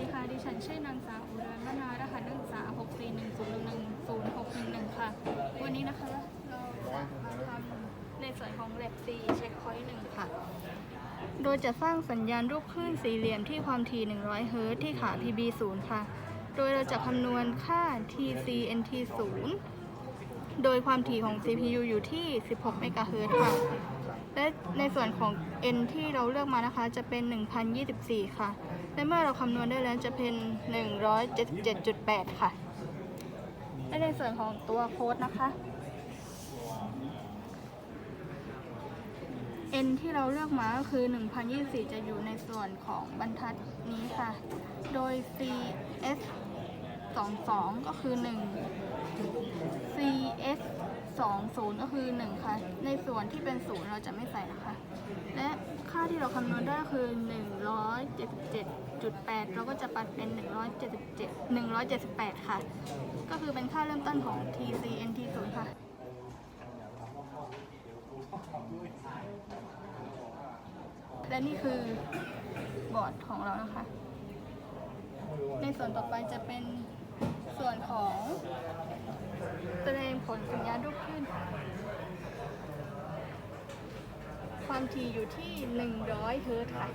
ดีค่ะ ดิฉันชื่อนางสาวอุไรมนา รหัสนักศึกษา6 4 1 0 1 1 0 6 1 1 ค่ะ วันนี้นะคะ เราจะมาทำในส่วนของ Lab C Checkpoint 1 ค่ะ โดยจะสร้างสัญญาณรูปคลื่นสี่เหลี่ยมที่ความถี่ 100 เฮิรตซ์ที่ขา PB 0ค่ะ โดยเราจะคำนวณค่า TCNT 0โดยความถี่ของ CPU อยู่ที่ 16 เมกะเฮิรตซ์ค่ะ และในส่วนของ n ที่เราเลือกมานะคะ จะเป็น 1024 ค่ะ และเมื่อเราคำนวณได้แล้วจะเป็น 177.8 ค่ะ และในส่วนของตัวโค้ดนะคะ n ที่เราเลือกมาก็คือ 1024 จะอยู่ในส่วนของบรรทัดนี้ค่ะ โดย cs 22 ก็คือ 1 cs 20 ก็คือ 1 ค่ะ ในส่วนที่เป็น 0 เราจะไม่ใส่นะคะ และ ที่เราคำนวณได้คือ 177.8 เราก็จะปัดเป็น 177 178 ค่ะ ก็คือเป็นค่าเริ่มต้นของ TCNT 0 ค่ะและนี่คือบอร์ดของเรานะคะ ในส่วนต่อไปจะเป็นส่วนของแสดงผลสัญญาณรูปคลื่น ความถี่อยู่ที่ 100 เฮิร์ตซ์ค่ะ